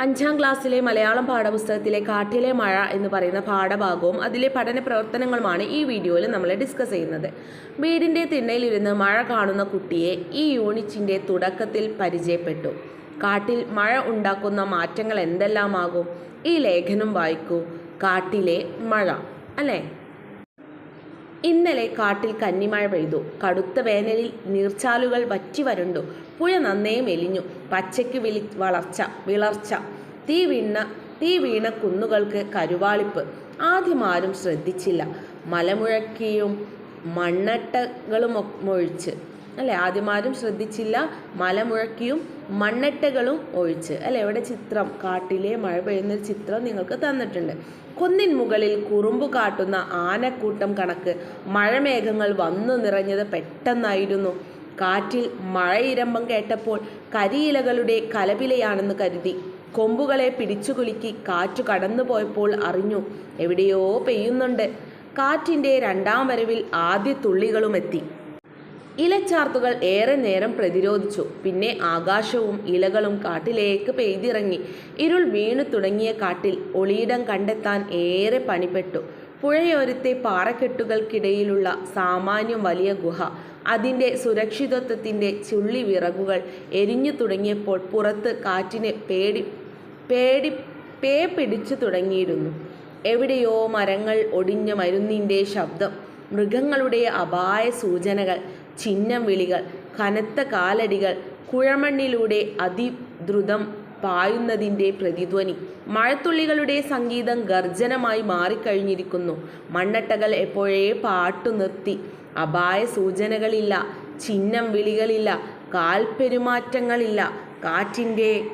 അഞ്ചാം ക്ലാസ്സിലെ മലയാളം പാഠപുസ്തകത്തിലെ കാട്ടിലെ മഴ എന്ന് പറയുന്ന പാഠഭാഗവും അതിലെ പഠന പ്രവർത്തനങ്ങളുമാണ് ഈ വീഡിയോയിൽ നമ്മൾ ഡിസ്കസ് ചെയ്യുന്നത്. വീടിന്റെ തിണ്ണയിലിരുന്ന് മഴ കാണുന്ന കുട്ടിയെ ഈ യൂണിറ്റിന്റെ തുടക്കത്തിൽ പരിചയപ്പെട്ടു. കാട്ടിൽ മഴ ഉണ്ടാക്കുന്ന മാറ്റങ്ങൾ എന്തെല്ലാമാകും? ഈ ലേഖനം വായിക്കൂ. കാട്ടിലെ മഴ അല്ലേ? ഇന്നലെ കാട്ടിൽ കന്നിമഴ പെയ്തു. കടുത്ത വേനലിൽ നീർച്ചാലുകൾ വറ്റി വരണ്ടു. പുഴ നന്നേ മെലിഞ്ഞു. പച്ചയ്ക്ക് വിളി വളർച്ച വിളർച്ച. തീ വീണ തീ വീണ കുന്നുകൾക്ക് കരുവാളിപ്പ്. ആദ്യം ആരും ശ്രദ്ധിച്ചില്ല. മലമുഴക്കിയും മണ്ണട്ടകളും ഒഴിച്ച്. അല്ലെ? ആദ്യമാരും ശ്രദ്ധിച്ചില്ല. മലമുഴക്കിയും മണ്ണട്ടകളും ഒഴിച്ച്. അല്ലെ? ഇവിടെ ചിത്രം കാട്ടിലെ മഴ പെയ്യുന്നൊരു ചിത്രം നിങ്ങൾക്ക് തന്നിട്ടുണ്ട്. കുന്നിൻ മുകളിൽ കുറുമ്പ് കാട്ടുന്ന ആനക്കൂട്ടം കണക്ക് മഴമേഘങ്ങൾ വന്നു നിറഞ്ഞത് പെട്ടെന്നായിരുന്നു. കാറ്റിൽ മഴയിരമ്പം കേട്ടപ്പോൾ കരിയിലകളുടെ കലപിലയാണെന്ന് കരുതി. കൊമ്പുകളെ പിടിച്ചുകുലുക്കി കാറ്റു കടന്നുപോയപ്പോൾ അറിഞ്ഞു എവിടെയോ പെയ്യുന്നുണ്ട്. കാറ്റിന്റെ രണ്ടാം വരവിൽ ആദ്യ തുള്ളികളും എത്തി. ഇലച്ചാർത്തുകൾ ഏറെ നേരം പ്രതിരോധിച്ചു. പിന്നെ ആകാശവും ഇലകളും കാട്ടിലേക്ക് പെയ്തിറങ്ങി. ഇരുൾ വീണു തുടങ്ങിയ കാട്ടിൽ ഒളിയിടം കണ്ടെത്താൻ ഏറെ പണിപ്പെട്ടു. പുഴയോരത്തെ പാറക്കെട്ടുകൾക്കിടയിലുള്ള സാമാന്യം വലിയ ഗുഹ. അതിന്റെ സുരക്ഷിതത്വത്തിന്റെ ചുള്ളി വിറകുകൾ എരിഞ്ഞു തുടങ്ങിയപ്പോൾ പുറത്ത് കാറ്റിനെ പേടി പേടി പേ പിടിച്ചു തുടങ്ങിയിരുന്നു. എവിടെയോ മരങ്ങൾ ഒടിഞ്ഞ മരുന്നിന്റെ ശബ്ദം മൃഗങ്ങളുടെ അപായ സൂചനകൾ ചിഹ്നം വിളികൾ കനത്ത കാലടികൾ കുഴമണ്ണിലൂടെ അതിദ്രുതം പായുന്നതിന്റെ പ്രതിധ്വനി മഴത്തുള്ളികളുടെ സംഗീതം ഗർജനമായി മാറിക്കഴിഞ്ഞിരിക്കുന്നു. മണ്ണട്ടകൾ എപ്പോഴേ പാട്ടു നിർത്തി അപായ സൂചനകളില്ല ചിഹ്നം വിളികളില്ല കാൽപെരുമാറ്റങ്ങളില്ല. കാറ്റിന്റെ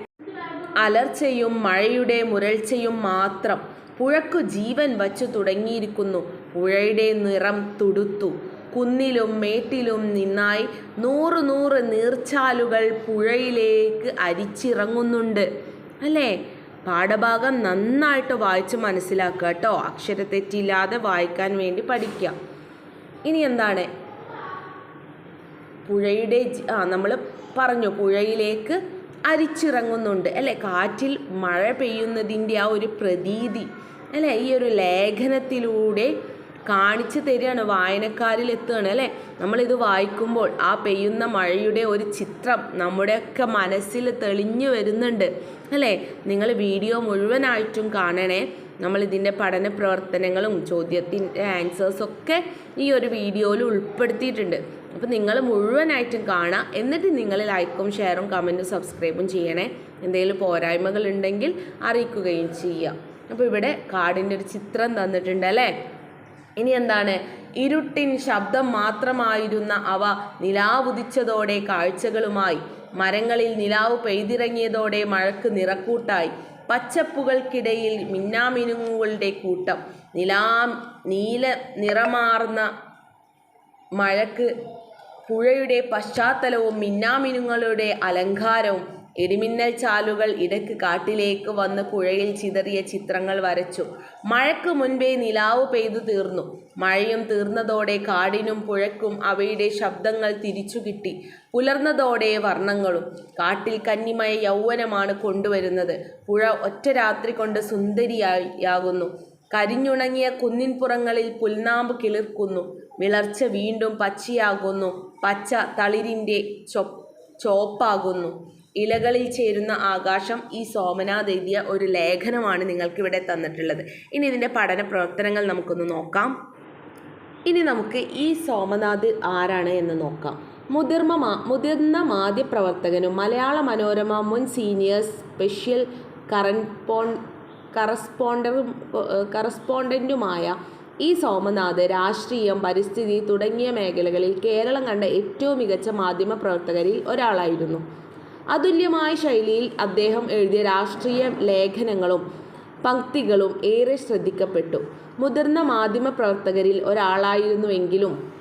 അലർച്ചയും മഴയുടെ മുരൾച്ചയും മാത്രം പുഴക്കു ജീവൻ വച്ചു തുടങ്ങിയിരിക്കുന്നു. പുഴയുടെ നിറം തുടുത്തു. കുന്നിലും മേട്ടിലും നിന്നായി നൂറ് നൂറ് നീർച്ചാലുകൾ പുഴയിലേക്ക് അരിച്ചിറങ്ങുന്നുണ്ട്. അല്ലേ? പാഠഭാഗം നന്നായിട്ട് വായിച്ച് മനസ്സിലാക്കുക കേട്ടോ. അക്ഷരത്തെറ്റില്ലാതെ വായിക്കാൻ വേണ്ടി പഠിക്കുക. ഇനി എന്താണ്? പുഴയുടെ ആ നമ്മൾ പറഞ്ഞു പുഴയിലേക്ക് അരിച്ചിറങ്ങുന്നുണ്ട്. അല്ലേ? കാറ്റിൽ മഴ പെയ്യുന്നതിന്റെ ആ ഒരു പ്രതീതി അല്ലേ? ഈ ഒരു ലേഖനത്തിലൂടെ കാണിച്ചു തരികയാണ് വായനക്കാരിൽ എത്തുകയാണ് അല്ലേ? നമ്മളിത് വായിക്കുമ്പോൾ ആ പെയ്യുന്ന മഴയുടെ ഒരു ചിത്രം നമ്മുടെയൊക്കെ മനസ്സിൽ തെളിഞ്ഞു വരുന്നുണ്ട് അല്ലേ? നിങ്ങൾ വീഡിയോ മുഴുവനായിട്ടും കാണണേ. നമ്മൾ ഇതിന്റെ പഠന പ്രവർത്തനങ്ങളും ചോദ്യത്തിന്റെ ആൻസേഴ്സൊക്കെ ഈ ഒരു വീഡിയോയിൽ ഉൾപ്പെടുത്തിയിട്ടുണ്ട്. അപ്പോൾ നിങ്ങൾ മുഴുവനായിട്ടും കാണാം. എന്നിട്ട് നിങ്ങൾ ലൈക്കും ഷെയറും കമന്റും സബ്സ്ക്രൈബും ചെയ്യണേ. എന്തെങ്കിലും പോരായ്മകൾ ഉണ്ടെങ്കിൽ അറിയിക്കുകയും ചെയ്യാം. അപ്പോൾ ഇവിടെ കാടിന്റെ ഒരു ചിത്രം തന്നിട്ടുണ്ട് അല്ലേ? ഇനി എന്താണ്? ഇരുട്ടിൻ ശബ്ദം മാത്രമായിരുന്ന അവ നിലാവുദിച്ചതോടെ കാഴ്ചകളുമായി. മരങ്ങളിൽ നിലാവ് പെയ്തിറങ്ങിയതോടെ മഴക്ക് നിറക്കൂട്ടായി. പച്ചപ്പുകൾക്കിടയിൽ മിന്നാമിനുങ്ങുകളുടെ കൂട്ടം. നിലാ നീല നിറമാർന്ന മഴക്ക് പുഴയുടെ പശ്ചാത്തലവും മിന്നാമിനുങ്ങളുടെ അലങ്കാരവും ഇടിമിന്നൽ ചാലുകൾ ഇടയ്ക്ക് കാട്ടിലേക്ക് വന്ന് പുഴയിൽ ചിതറിയ ചിത്രങ്ങൾ വരച്ചു. മഴയ്ക്ക് മുൻപേ നിലാവ് പെയ്തു തീർന്നു. മഴയും തീർന്നതോടെ കാടിനും പുഴക്കും അവയുടെ ശബ്ദങ്ങൾ തിരിച്ചു കിട്ടി. പുലർന്നതോടെ വർണങ്ങളും. കാട്ടിൽ കന്നിമയ യൗവനമാണ് കൊണ്ടുവരുന്നത്. പുഴ ഒറ്റ രാത്രി കൊണ്ട് സുന്ദരിയാകുന്നു കരിഞ്ഞുണങ്ങിയ കുന്നിൻപുറങ്ങളിൽ പുൽനാമ്പ് കിളിർക്കുന്നു. വിളർച്ച വീണ്ടും പച്ചയാകുന്നു. പച്ച തളിരിന്റെ ചൊ ചോപ്പാകുന്നു ഇലകളിൽ ചേരുന്ന ആകാശം ഈ സോമനാഥ് എഴുതിയ ഒരു ലേഖനമാണ് നിങ്ങൾക്കിവിടെ തന്നിട്ടുള്ളത്. ഇനി ഇതിന്റെ പഠന പ്രവർത്തനങ്ങൾ നമുക്കൊന്ന് നോക്കാം. ഇനി നമുക്ക് ഈ സോമനാഥ് ആരാണ് എന്ന് നോക്കാം. മുതിർമ മാ- മുതിർന്ന മാധ്യപ്രവർത്തകനും മലയാള മനോരമ മുൻ സീനിയർ സ്പെഷ്യൽ കറൻപോൺ കറസ്പോണ്ടറും കറസ്പോണ്ടന്റുമായ ഈ സോമനാഥ് രാഷ്ട്രീയം പരിസ്ഥിതി തുടങ്ങിയ മേഖലകളിൽ കേരളം കണ്ട ഏറ്റവും മികച്ച മാധ്യമ പ്രവർത്തകരിൽ ഒരാളായിരുന്നു. അതുല്യമായ ശൈലിയിൽ അദ്ദേഹം എഴുതിയ രാഷ്ട്രീയ ലേഖനങ്ങളും പങ്ക്തികളും ഏറെ ശ്രദ്ധിക്കപ്പെട്ടു. മുതിർന്ന മാധ്യമ പ്രവർത്തകരിൽ ഒരാളായിരുന്നുവെങ്കിലും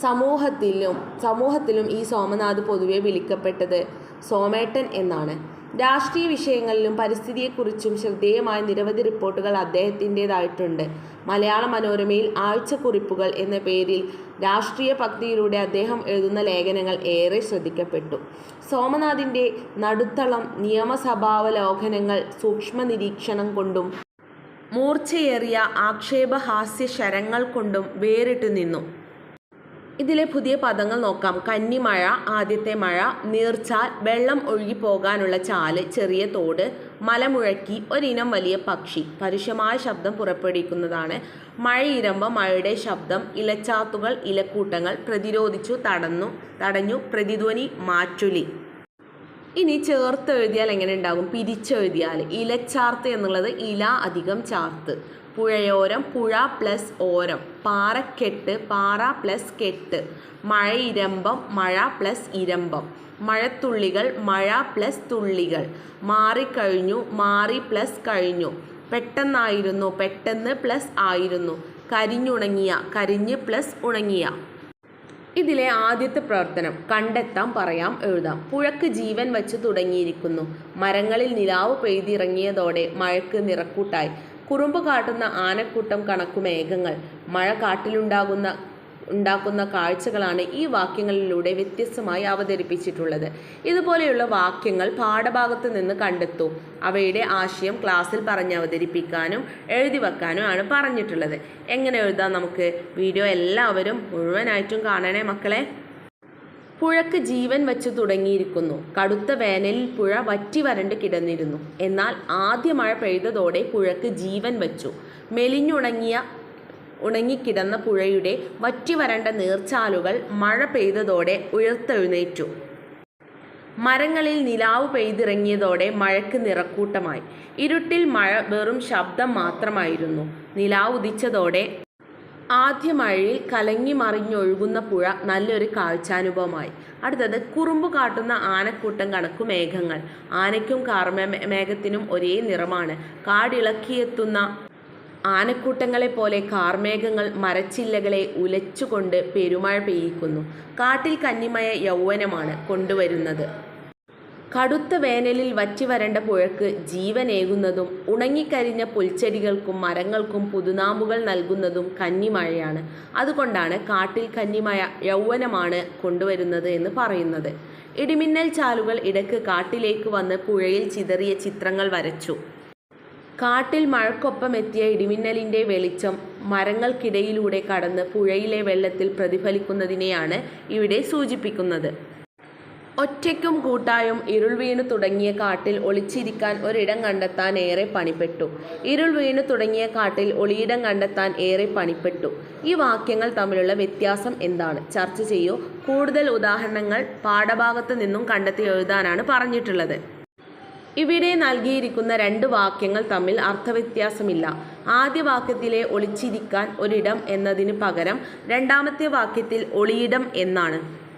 സമൂഹത്തിലും സമൂഹത്തിലും ഈ സോമനാഥ് പൊതുവെ വിളിക്കപ്പെട്ടത് സോമേട്ടൻ എന്നാണ്. രാഷ്ട്രീയ വിഷയങ്ങളിലും പരിസ്ഥിതിയെക്കുറിച്ചും ശ്രദ്ധേയമായ നിരവധി റിപ്പോർട്ടുകൾ അദ്ദേഹത്തിന്റെതായിട്ടുണ്ട്. മലയാള മനോരമയിൽ ആഴ്ചക്കുറിപ്പുകൾ എന്ന പേരിൽ രാഷ്ട്രീയ ഭക്തിയിലൂടെ അദ്ദേഹം എഴുതുന്ന ലേഖനങ്ങൾ ഏറെ ശ്രദ്ധിക്കപ്പെട്ടു. സോമനാഥിന്റെ നടുത്തളം നിയമസഭാവലോകനങ്ങൾ സൂക്ഷ്മ നിരീക്ഷണം കൊണ്ടും മൂർച്ചയേറിയ ആക്ഷേപഹാസ്യ ശരങ്ങൾ കൊണ്ടും വേറിട്ടു നിന്നു ഇതിലെ പുതിയ പദങ്ങൾ നോക്കാം. കന്നിമഴ ആദ്യത്തെ മഴ നീർച്ചാൽ വെള്ളം ഒഴുകി പോകാനുള്ള ചാൽ ചെറിയ തോട് മലമുഴക്കി ഒരിനം വലിയ പക്ഷി പരുഷമായ ശബ്ദം പുറപ്പെടുവിക്കുന്നതാണ്. മഴയിരമ്പ മഴയുടെ ശബ്ദം ഇലച്ചാത്തുകൾ ഇലക്കൂട്ടങ്ങൾ പ്രതിരോധിച്ചു തടന്നു തടഞ്ഞു പ്രതിധ്വനി മാറ്റുലി. ഇനി ചേർത്ത് എഴുതിയാൽ എങ്ങനെ ഉണ്ടാകും? പിരിച്ചെഴുതിയാൽ. ഇലച്ചാർത്ത് എന്നുള്ളത് ഇല അധികം ചാർത്ത്. പുഴയോരം പുഴ പ്ലസ് ഓരം. പാറക്കെട്ട് പാറ പ്ലസ് കെട്ട്. മഴ ഇരമ്പം മഴ പ്ലസ് ഇരമ്പം. മഴത്തുള്ളികൾ മഴ പ്ലസ് തുള്ളികൾ. മാറിക്കഴിഞ്ഞു മാറി പ്ലസ് കഴിഞ്ഞു. പെട്ടെന്നായിരുന്നു പെട്ടെന്ന് പ്ലസ് ആയിരുന്നു. കരിഞ്ഞുണങ്ങിയ കരിഞ്ഞ് പ്ലസ് ഉണങ്ങിയ. ഇതിലെ ആദ്യത്തെ പ്രവർത്തനം കണ്ടെത്താം പറയാം എഴുതാം. പുഴക്ക് ജീവൻ വച്ച് തുടങ്ങിയിരിക്കുന്നു. മരങ്ങളിൽ നിലാവ് പെയ്തിറങ്ങിയതോടെ മഴക്ക് നിറക്കൂട്ടായി. കുറുമ്പ് കാട്ടുന്ന ആനക്കൂട്ടം കണക്കു മേഘങ്ങൾ മഴ കാട്ടിലുണ്ടാകുന്ന ഉണ്ടാക്കുന്ന കാഴ്ചകളാണ് ഈ വാക്യങ്ങളിലൂടെ വ്യത്യസ്തമായി അവതരിപ്പിച്ചിട്ടുള്ളത്. ഇതുപോലെയുള്ള വാക്യങ്ങൾ പാഠഭാഗത്ത് നിന്ന് കണ്ടെത്തൂ. അവയുടെ ആശയം ക്ലാസ്സിൽ പറഞ്ഞ് അവതരിപ്പിക്കാനും എഴുതി വെക്കാനും ആണ് പറഞ്ഞിട്ടുള്ളത്. എങ്ങനെ എഴുതാം നമുക്ക്? വീഡിയോ എല്ലാവരും മുഴുവനായിട്ടും കാണണേ മക്കളെ. പുഴക്ക് ജീവൻ വച്ചു തുടങ്ങിയിരിക്കുന്നു. കടുത്ത വേനലിൽ പുഴ വറ്റി വരണ്ട് കിടന്നിരുന്നു. എന്നാൽ ആദ്യ മഴ പെയ്തതോടെ പുഴക്ക് ജീവൻ വച്ചു. മെലിഞ്ഞുണങ്ങിയ ഉണങ്ങിക്കിടന്ന പുഴയുടെ വറ്റി വരണ്ട നീർച്ചാലുകൾ മഴ പെയ്തതോടെ ഉയർത്തെഴുന്നേറ്റു. മരങ്ങളിൽ നിലാവ് പെയ്തിറങ്ങിയതോടെ മഴയ്ക്ക് നിറക്കൂട്ടമായി. ഇരുട്ടിൽ മഴ വെറും ശബ്ദം മാത്രമായിരുന്നു. നിലാവ് ഉദിച്ചതോടെ ആദ്യ മഴയിൽ കലങ്ങി മറിഞ്ഞൊഴുകുന്ന പുഴ നല്ലൊരു കാഴ്ചാനുഭവമായി. അടുത്തത് കുറുമ്പ് കാട്ടുന്ന ആനക്കൂട്ടം കണക്കു മേഘങ്ങൾ. ആനയ്ക്കും കാർമേ മേഘത്തിനും ഒരേ നിറമാണ്. കാടിളക്കിയെത്തുന്ന ആനക്കൂട്ടങ്ങളെ പോലെ കാർമേഘങ്ങൾ മരച്ചില്ലകളെ ഉലച്ചുകൊണ്ട് പെരുമഴ പെയ്യിക്കുന്നു. കാട്ടിൽ കന്നിമയ യൗവനമാണ് കൊണ്ടുവരുന്നത്. കടുത്ത വേനലിൽ വറ്റിവരണ്ട പുഴക്ക് ജീവനേകുന്നതും ഉണങ്ങിക്കരിഞ്ഞ പുൽച്ചെടികൾക്കും മരങ്ങൾക്കും പുതുനാമ്പുകൾ നൽകുന്നതും കന്നിമഴയാണ്. അതുകൊണ്ടാണ് കാട്ടിൽ കന്നിമഴ യൗവനമാണ് കൊണ്ടുവരുന്നത് എന്ന് പറയുന്നത്. ഇടിമിന്നൽ ചാലുകൾ ഇടയ്ക്ക് കാട്ടിലേക്ക് വന്ന് പുഴയിൽ ചിതറിയ ചിത്രങ്ങൾ വരച്ചു. കാട്ടിൽ മഴക്കൊപ്പം എത്തിയ ഇടിമിന്നലിന്റെ വെളിച്ചം മരങ്ങൾക്കിടയിലൂടെ കടന്ന് പുഴയിലെ വെള്ളത്തിൽ പ്രതിഫലിക്കുന്നതിനെയാണ് ഇവിടെ സൂചിപ്പിക്കുന്നത്. ഒറ്റയ്ക്കും കൂട്ടായും ഇരുൾ വീണു തുടങ്ങിയ കാട്ടിൽ ഒളിച്ചിരിക്കാൻ ഒരിടം കണ്ടെത്താൻ ഏറെ പണിപ്പെട്ടു. ഇരുൾ വീണു തുടങ്ങിയ കാട്ടിൽ ഒളിയിടം കണ്ടെത്താൻ ഏറെ പണിപ്പെട്ടു. ഈ വാക്യങ്ങൾ തമ്മിലുള്ള വ്യത്യാസം എന്താണ്? ചർച്ച ചെയ്യൂ. കൂടുതൽ ഉദാഹരണങ്ങൾ പാഠഭാഗത്ത് നിന്നും കണ്ടെത്തി എഴുതാനാണ് പറഞ്ഞിട്ടുള്ളത്. ഇവിടെ നൽകിയിരിക്കുന്ന രണ്ട് വാക്യങ്ങൾ തമ്മിൽ അർത്ഥവ്യത്യാസമില്ല. ആദ്യ വാക്യത്തിലെ ഒളിച്ചിരിക്കാൻ ഒരിടം എന്നതിന് പകരം രണ്ടാമത്തെ വാക്യത്തിൽ ഒളിയിടം എന്നാണ്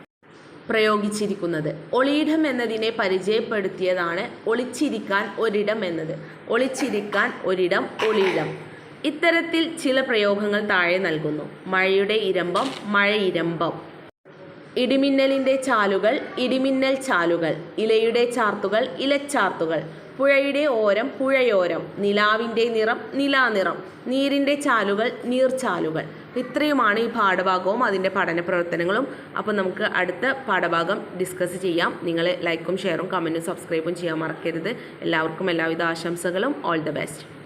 പ്രയോഗിച്ചിരിക്കുന്നത്. ഒളിയിടം എന്നതിനെ പരിചയപ്പെടുത്തിയതാണ് ഒളിച്ചിരിക്കാൻ ഒരിടം എന്നത്. ഒളിച്ചിരിക്കാൻ ഒരിടം ഒളിയിടം. ഇത്തരത്തിൽ ചില പ്രയോഗങ്ങൾ താഴെ നൽകുന്നു. മഴയുടെ ഇരമ്പം മഴയിരമ്പം ഇടിമിന്നലിന്റെ ചാലുകൾ ഇടിമിന്നൽ ചാലുകൾ ഇലയുടെ ചാർത്തുകൾ ഇലച്ചാർത്തുകൾ പുഴയുടെ ഓരം പുഴയോരം നിലാവിന്റെ നിറം നിലാനിറം നീരിന്റെ ചാലുകൾ നീർച്ചാലുകൾ ഇത്രയുമാണ് ഈ പാഠഭാഗവും അതിന്റെ പഠന പ്രവർത്തനങ്ങളും അപ്പോൾ നമുക്ക് അടുത്ത പാഠഭാഗം ഡിസ്കസ് ചെയ്യാം. നിങ്ങൾ ലൈക്കും ഷെയറും കമന്റും സബ്സ്ക്രൈബും ചെയ്യാൻ മറക്കരുത്. എല്ലാവർക്കും എല്ലാവിധ ആശംസകളും. All the best